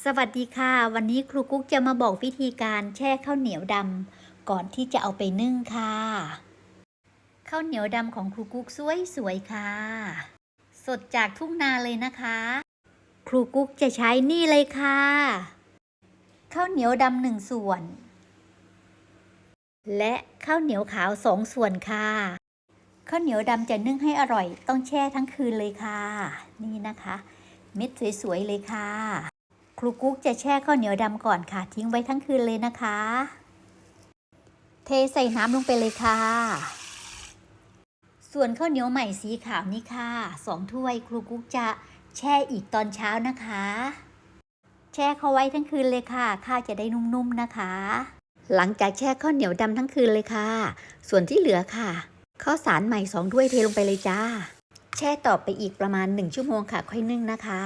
สวัสดีค่ะ วันนี้ครูกุ๊กจะมาบอกวิธีการแช่ข้าวเหนียวดำก่อนที่จะเอาไปนึ่งค่ะ ข้าวเหนียวดำของครูกุ๊กสวยๆค่ะ สดจากทุ่งนาเลยนะคะ ครูกุ๊กจะใช้นี่เลยค่ะ ข้าวเหนียวดำหนึ่งส่วน และข้าวเหนียวขาวสองส่วนค่ะ ข้าวเหนียวดำจะนึ่งให้อร่อย ต้องแช่ทั้งคืนเลยค่ะ นี่นะคะ เม็ดสวยๆเลยค่ะ รูกุ๊กจะแช่ข้าวเหนียวดำก่อนค่ะ ทิ้งไว้ทั้งคืนเลยนะคะ เทใส่น้ำลงไปเลยค่ะ ส่วนข้าวเหนียวใหม่สีขาวนี่ค่ะสองถ้วยครูกุ๊กจะแช่อีกตอนเช้านะคะ แช่เขาไว้ทั้งคืนเลยค่ะ ข้าวจะได้นุ่มๆนะคะ หลังจากแช่ข้าวเหนียวดำทั้งคืนเลยค่ะ ส่วนที่เหลือค่ะข้าวสารใหม่สองถ้วยเทลงไปเลยจ้า แช่ต่อไปอีกประมาณ1ชั่วโมงค่ะค่อยนึ่งนะคะ